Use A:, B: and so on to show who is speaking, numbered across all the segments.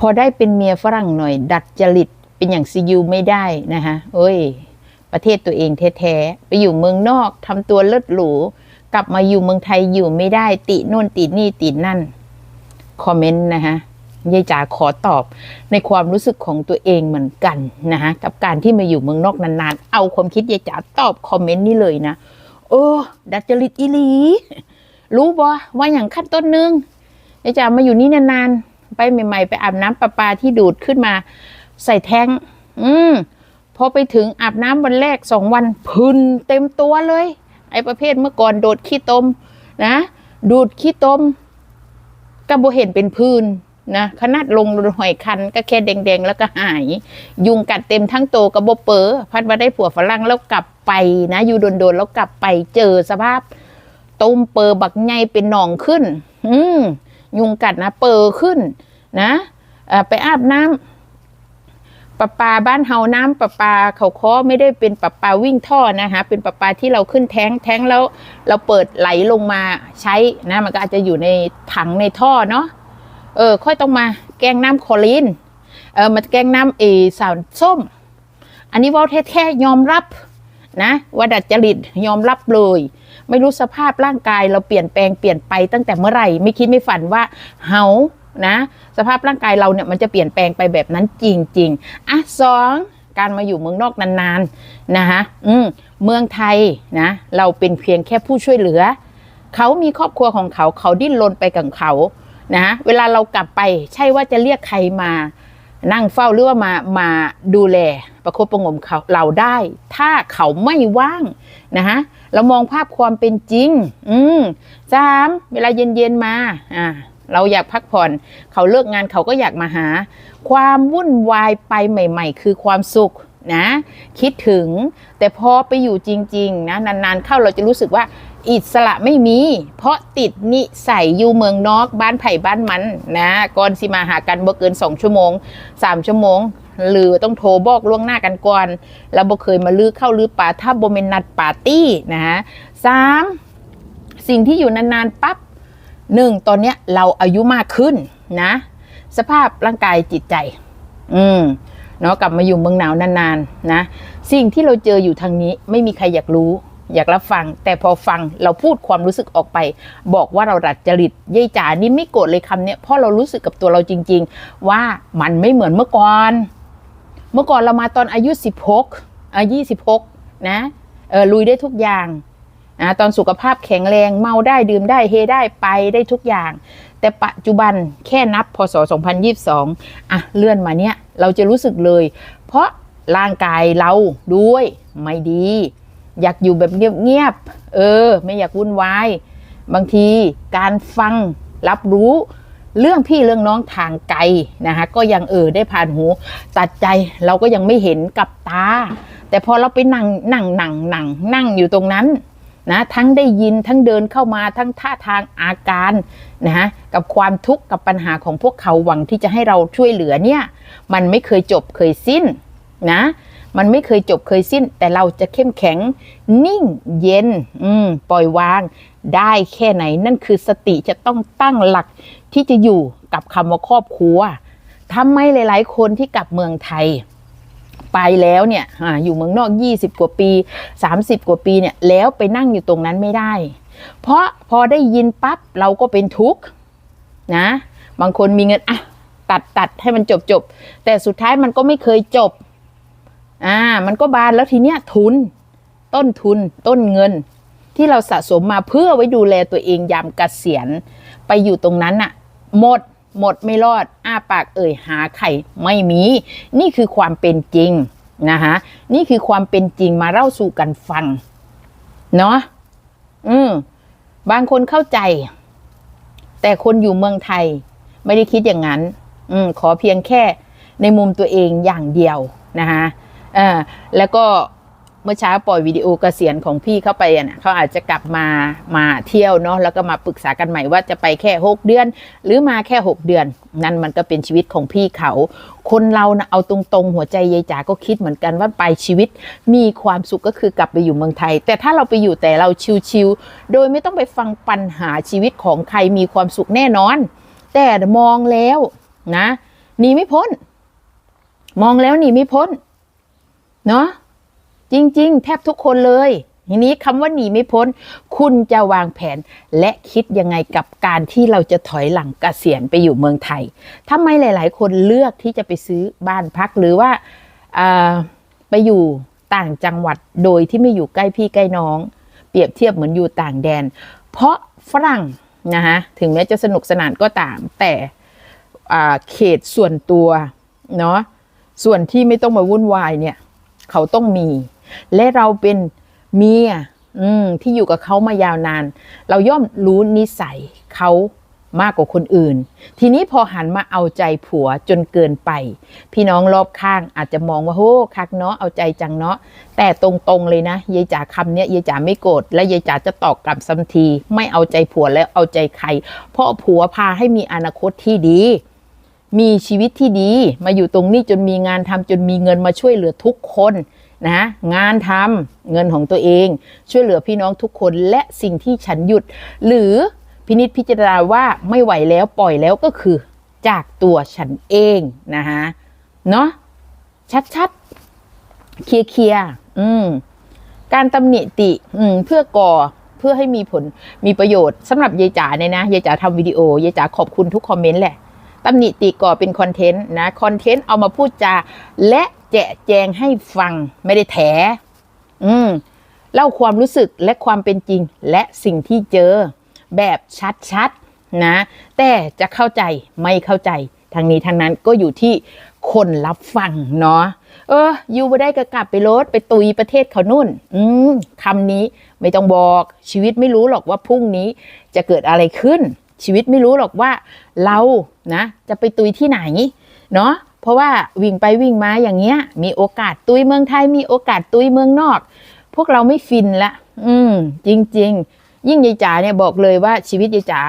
A: พอได้เป็นเมียฝรั่งหน่อย ดัดจริตเป็นอย่างซียูไม่ได้นะคะเอ้ย ประเทศตัวเองแท้ๆไปอยู่เมืองนอกทำตัวเลิศหรูกลับมาอยู่เมืองไทยอยู่ไม่ได้ ติโน่นตินี่ตินั่นคอมเมนต์นะคะยายจ๋าขอตอบในความรู้สึกของตัวเองเหมือนกันนะคะกับการที่มาอยู่เมืองนอกนานๆ เอาความคิดยายจ๋าตอบคอมเมนต์นี้เลยนะโอ้ดัดจริตอีหลี รู้บ่ว่าอย่างขั้นต้นนึงยายจ๋ามาอยู่นี่นานๆ ไปใหม่ๆ ไปอาบน้ำประปาที่ดูดขึ้นมา ใส่แท้ง อืมพอไปถึงอาบน้ำวันแรกสองวันพึนเต็มตัวเลย ไอ้ประเภทเมื่อก่อนโดดขี้ตมนะ ดูดขี้ตมก็บ่เห็นเป็นพื้นนะขนาดลงหอยคันก็แค่แดงๆ แล้วก็หาย ยุงกัดเต็มทั้งโตวกระบบเปอพัดมาได้ผัวฝรั่งแล้วกลับไปนะ อยู่โดนๆแล้วกลับไปเจอสภาพต้มเปอบักใหญ่เป็นหนองขึ้น อืม ยุงกัดนะเปอขึ้นนะไปอาบน้ำประปาบ้านเฮาน้ำประปาเขาเคอไม่ได้เป็นประปาวิ่งท่อนะคะเป็นประปาที่เราขึ้นแท้งแท้งแล้วเราเปิดไหลลงมาใช้นะมันก็อาจจะอยู่ในถังในท่อเนาะเออค่อยต้องมาแกงน้ำคลอรีนเออมาแกงน้ำเอสาวส้ม อันนี้ว่าแท้ๆยอมรับ นะว่าดัดจริตยอมรับเลย ไม่รู้สภาพร่างกายเราเปลี่ยนแปลงเปลี่ยนไปตั้งแต่เมื่อไหร่ไม่คิดไม่ฝันว่าเฮานะสภาพร่างกายเราเนี่ยมันจะเปลี่ยนแปลงไปแบบนั้นจริง ๆอะสองการมาอยู่เมืองนอกนานๆนะคะอืมเมืองไทยนะเราเป็นเพียงแค่ผู้ช่วยเหลือ เขามีครอบครัวของเขาเขาดิ้นรนไปกับเขานะเวลาเรากลับไปใช่ว่าจะเรียกใครมานั่งเฝ้าหรือว่ามามาดูแล ประคบประงมเขาเราได้ ถ้าเขาไม่ว่างนะฮะเรามองภาพความเป็นจริง อืมสามเวลาเย็นๆมาอ่าเราอยากพักผ่อน เขาเลิกงานเขาก็อยากมาหา ความวุ่นวายไปใหม่ ๆ คือความสุขนะ คิดถึง แต่พอไปอยู่จริง ๆ นะ นานๆ เข้าเราจะรู้สึกว่า อิสระไม่มี เพราะติดนิสัยอยู่เมืองนอก บ้านไผ่บ้านมันนะก่อนสิมาหากันบ่เกินสองชั่วโมงสามชั่วโมง หรือต้องโทรบอกล่วงหน้ากันก่อนแล้วบ่เคยมาลือเข้าลือป่าถ้าบ่เป็นนัดปาร์ตี้นะฮะสามสิ่งที่อยู่นานๆปั๊บหนึ่งตอนเนี้ยเราอายุมากขึ้นนะ สภาพร่างกายจิตใจ อืมเนาะกลับมาอยู่เมืองหนาวนานๆนะ สิ่งที่เราเจออยู่ทางนี้ไม่มีใครอยากรู้ อยากรับฟัง แต่พอฟังเราพูดความรู้สึกออกไป บอกว่าเราดัดจริตยายจ๋านี่ไม่โกรธเลยคำเนี้ยเพราะเรารู้สึกกับตัวเราจริง ๆ ว่ามันไม่เหมือนเมื่อก่อน เมื่อก่อนเรามาตอนอายุ 16อายุ26 นะเออลุยได้ทุกอย่างนะตอนสุขภาพแข็งแรงเมาได้ดื่มได้เฮได้ไปได้ทุกอย่าง แต่ปัจจุบันแค่นับพศ 2022 อะ เลื่อนมาเนี่ยเราจะรู้สึกเลย เพราะร่างกายเราด้วยไม่ดี อยากอยู่แบบเงียบๆเออ ไม่อยากวุ่นวาย บางทีการฟังรับรู้ เรื่องพี่เรื่องน้องทางไกลนะคะก็ยังเออได้ผ่านหูตัดใจเราก็ยังไม่เห็นกับตา แต่พอเราไปนั่งนั่งนั่งนั่งนั่งอยู่ตรงนั้นนะทั้งได้ยินทั้งเดินเข้ามาทั้งท่าทางอาการนะฮะกับความทุกข์กับปัญหาของพวกเขาหวังที่จะให้เราช่วยเหลือเนี่ยมันไม่เคยจบเคยสิ้นนะมันไม่เคยจบเคยสิ้น แต่เราจะเข้มแข็งนิ่งเย็น อืมปล่อยวางได้แค่ไหน นั่นคือสติจะต้องตั้งหลัก ที่จะอยู่กับคำว่าครอบครัวทำไมหลาย ๆ คนที่กลับเมืองไทย ไปแล้วเนี่ยอาอยู่เมืองนอก 20 กว่าปี 30 กว่าปีเนี่ยแล้วไปนั่งอยู่ตรงนั้นไม่ได้ เพราะพอได้ยินปั๊บเราก็เป็นทุกข์นะ บางคนมีเงินอะตัดตัดให้มันจบจบแต่สุดท้ายมันก็ไม่เคยจบอ่ามันก็บานแล้วทีเนี้ยทุน ต้นทุนต้นเงินที่เราสะสมมาเพื่อไว้ดูแลตัวเองยามเกษียณไปอยู่ตรงนั้นน่ะ หมด หมดไม่รอด อ้าปากเอ่ยหาไข่ไม่มี นี่คือความเป็นจริงนะคะนี่คือความเป็นจริงมาเล่าสู่กันฟัง เนาะอืมบางคนเข้าใจ แต่คนอยู่เมืองไทย ไม่ได้คิดอย่างนั้น อืมขอเพียงแค่ในมุมตัวเองอย่างเดียวนะคะเออแล้วก็ เมื่อเช้าปล่อยวิดีโอเกษียณของพี่เข้าไปอะนะเขาอาจจะกลับมามาเที่ยวเนาะแล้วก็มาปรึกษากันใหม่ว่าจะไปแค่ 6 เดือน หรือมาแค่ 6 เดือน นั่นมันก็เป็นชีวิตของพี่เขา คนเรานะเอาตรงๆ หัวใจยายจ๋าก็คิดเหมือนกันว่าไปชีวิตมีความสุขก็คือกลับไปอยู่เมืองไทย แต่ถ้าเราไปอยู่แต่เราชิวๆโดยไม่ต้องไปฟังปัญหาชีวิตของใครมีความสุขแน่นอน แต่มองแล้วนะหนีไม่พ้น มองแล้วหนีไม่พ้น เนาะ จริง ๆ แทบทุกคนเลย ทีนี้คำว่าหนีไม่พ้น คุณจะวางแผนและคิดยังไงกับการที่เราจะถอยหลังเกษียณไปอยู่เมืองไทยทำไมหลาย ๆ คนเลือกที่จะไปซื้อบ้านพักหรือว่าาไปอยู่ต่างจังหวัดโดยที่ไม่อยู่ใกล้พี่ใกล้น้อง เปรียบเทียบเหมือนอยู่ต่างแดน เพราะฝรั่งนะคะถึงแม้จะสนุกสนานก็ตาม แต่เขตส่วนตัวเนาะส่วนที่ไม่ต้องมาวุ่นวายเนี่ย เขาต้องมี และเราเป็นเมียมที่อยู่กับเขามายาวนาน เราย่อมรู้นิสัยเขามากกว่าคนอื่น ทีนี้พอหันมาเอาใจผัวจนเกินไป พี่น้องรอบข้างอาจจะมองว่าโหคักเนาะเอาใจจังเนาะแต่ตรงๆเลยนะยายจ๋าคำเนี้ยยายจ๋าไม่โกรธและยายจ๋าจะตอบกลับซ้ำที ไม่เอาใจผัวแล้วเอาใจใคร เพราะผัวพาให้มีอนาคตที่ดี มีชีวิตที่ดี มาอยู่ตรงนี้จนมีงานทำจนมีเงินมาช่วยเหลือทุกคน นะงานทำเงินของตัวเอง ช่วยเหลือพี่น้องทุกคนและสิ่งที่ฉันหยุด หรือพินิจพิจารณาว่าไม่ไหวแล้วปล่อยแล้วก็คือจากตัวฉันเองนะคะเนาะชัดๆเคลียร์เคลียร์ๆอืมการตำหนิติ อืมเพื่อก่อเพื่อให้มีผลมีประโยชน์สำหรับยายจ๋าเนี่ยนะยายจ๋าทำวิดีโอยายจ๋าขอบคุณทุกคอมเมนต์แหละตำหนิติก่อเป็นคอนเทนต์นะคอนเทนต์เอามาพูดจาและ แจกแจงให้ฟังไม่ได้แถ อืมเล่าความรู้สึกและความเป็นจริงและสิ่งที่เจอ แบบชัดๆนะ แต่จะเข้าใจไม่เข้าใจทางนี้ทางนั้นก็อยู่ที่คนรับฟังเนาะเอออยู่ไม่ได้ก็กลับไปรถไปตุยประเทศเขานู่น อืมคำนี้ไม่ต้องบอกชีวิตไม่รู้หรอกว่าพรุ่งนี้จะเกิดอะไรขึ้น ชีวิตไม่รู้หรอกว่าเรานะ จะไปตุยที่ไหน เนาะ เพราะว่าวิ่งไปวิ่งมาอย่างเงี้ย มีโอกาสตุยเมืองไทยมีโอกาสตุยเมืองนอก พวกเราไม่ฟินละ อืม จริง ๆ ยิ่งยายจ๋าเนี่ยบอกเลยว่าชีวิตยายจ๋า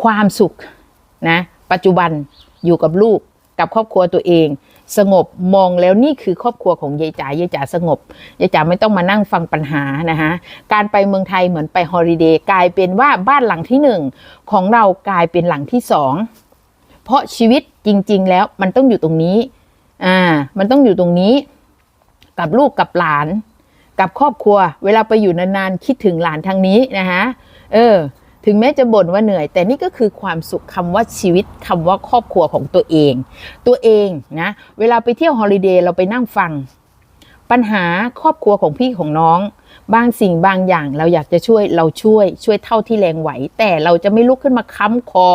A: ความสุขนะ ปัจจุบันอยู่กับลูกกับครอบครัวตัวเอง สงบมองแล้วนี่คือครอบครัวของยายจ๋ายายจ๋าสงบยายจ๋าไม่ต้องมานั่งฟังปัญหานะคะการไปเมืองไทยเหมือนไปฮอลิเดย์กลายเป็นว่าบ้านหลังที่หนึ่งของเรากลายเป็นหลังที่สอง เพราะชีวิตจริง ๆ แล้วมันต้องอยู่ตรงนี้ อ่า มันต้องอยู่ตรงนี้ กับลูกกับหลาน กับครอบครัว เวลาไปอยู่นานๆคิดถึงหลานทางนี้นะคะเออ ถึงแม้จะบ่นว่าเหนื่อย แต่นี่ก็คือความสุขคำว่าชีวิตคำว่าครอบครัวของตัวเอง ตัวเองนะ เวลาไปเที่ยวฮอลิเดย์เราไปนั่งฟัง ปัญหาครอบครัวของพี่ของน้อง บางสิ่งบางอย่างเราอยากจะช่วยเราช่วยช่วยเท่าที่แรงไหว แต่เราจะไม่ลุกขึ้นมาค้ำคอ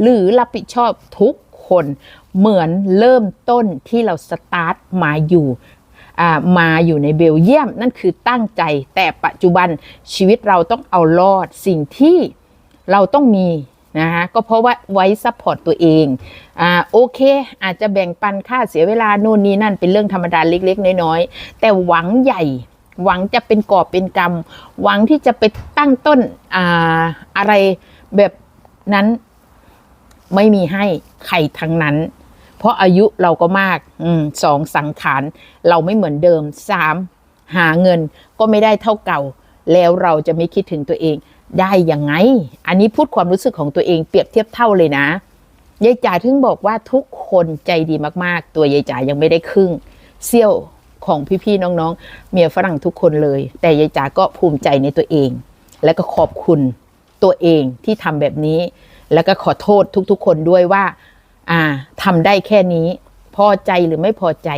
A: หรือรับผิดชอบทุกคนเหมือนเริ่มต้นที่เราสตาร์ทมาอยู่มาอยู่ในเบลเยียม นั่นคือตั้งใจแต่ปัจจุบันชีวิตเราต้องเอารอดสิ่งที่เราต้องมี นะคะก็เพราะว่าไว้ซัพพอร์ตตัวเองอ่าโอเค อาจจะแบ่งปันค่าเสียเวลาโน่นนี่นั่นเป็นเรื่องธรรมดาเล็ก ๆ น้อยๆ แต่หวังใหญ่หวังจะเป็นกอบเป็นกรรม หวังที่จะไปตั้งต้นอ่าอะไรแบบนั้นไม่มีให้ใครทั้งนั้น เพราะอายุเราก็มากอมสองสังขารเราไม่เหมือนเดิมสามหาเงินก็ไม่ได้เท่าเก่า แล้วเราจะไม่คิดถึงตัวเอง ได้ยังไง อันนี้พูดความรู้สึกของตัวเองเปรียบเทียบเท่าเลยนะยายจ๋าถึงบอกว่าทุกคนใจดีมากๆ ตัวยายจ๋ายังไม่ได้ครึ่งเซี่ยวของพี่ๆน้องๆ เมียฝรั่งทุกคนเลย แต่ยายจ๋าก็ภูมิใจในตัวเอง และก็ขอบคุณตัวเองที่ทำแบบนี้ แล้วก็ขอโทษทุกๆ คนด้วยว่า อ่าทำได้แค่นี้ พอใจหรือไม่พอใจ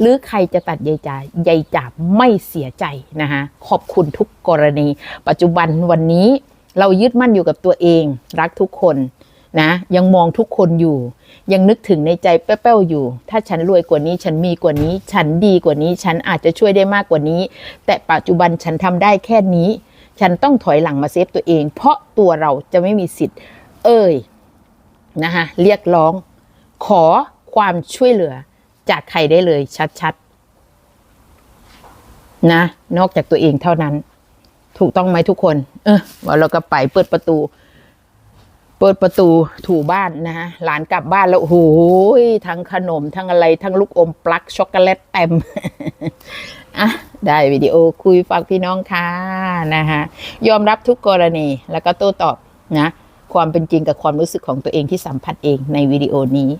A: หรือใครจะตัดยายจ๋ายายจาไม่เสียใจนะคะขอบคุณทุกกรณี ปัจจุบันวันนี้เรายึดมั่นอยู่กับตัวเอง รักทุกคนนะยังมองทุกคนอยู่ ยังนึกถึงในใจแป้วๆอยู่ ถ้าฉันรวยกว่านี้ฉันมีกว่านี้ ฉันดีกว่านี้ ฉันอาจจะช่วยได้มากกว่านี้ แต่ปัจจุบันฉันทำได้แค่นี้ ฉันต้องถอยหลังมาเซฟตัวเอง เพราะตัวเราจะไม่มีสิทธิ์ เอ่ยนะคะเรียกร้อง ขอ ความช่วยเหลือจากใครได้เลยชัดๆ นะ นอกจากตัวเองเท่านั้น ถูกต้องไหมทุกคน เออว่าเราก็ไปเปิดประตู เปิดประตูถูบ้านนะฮะหลานกลับบ้านแล้วโอ้โหทั้งขนม ทั้งอะไร ทั้งลูกอมปลั๊กช็อกโกแลตเต็มอะได้วิดีโอคุยฝากพี่น้องค่ะนะคะยอมรับทุกกรณีแล้วก็โต้ตอบนะ ความเป็นจริงกับความรู้สึกของตัวเองที่สัมผัสเองในวิดีโอนี้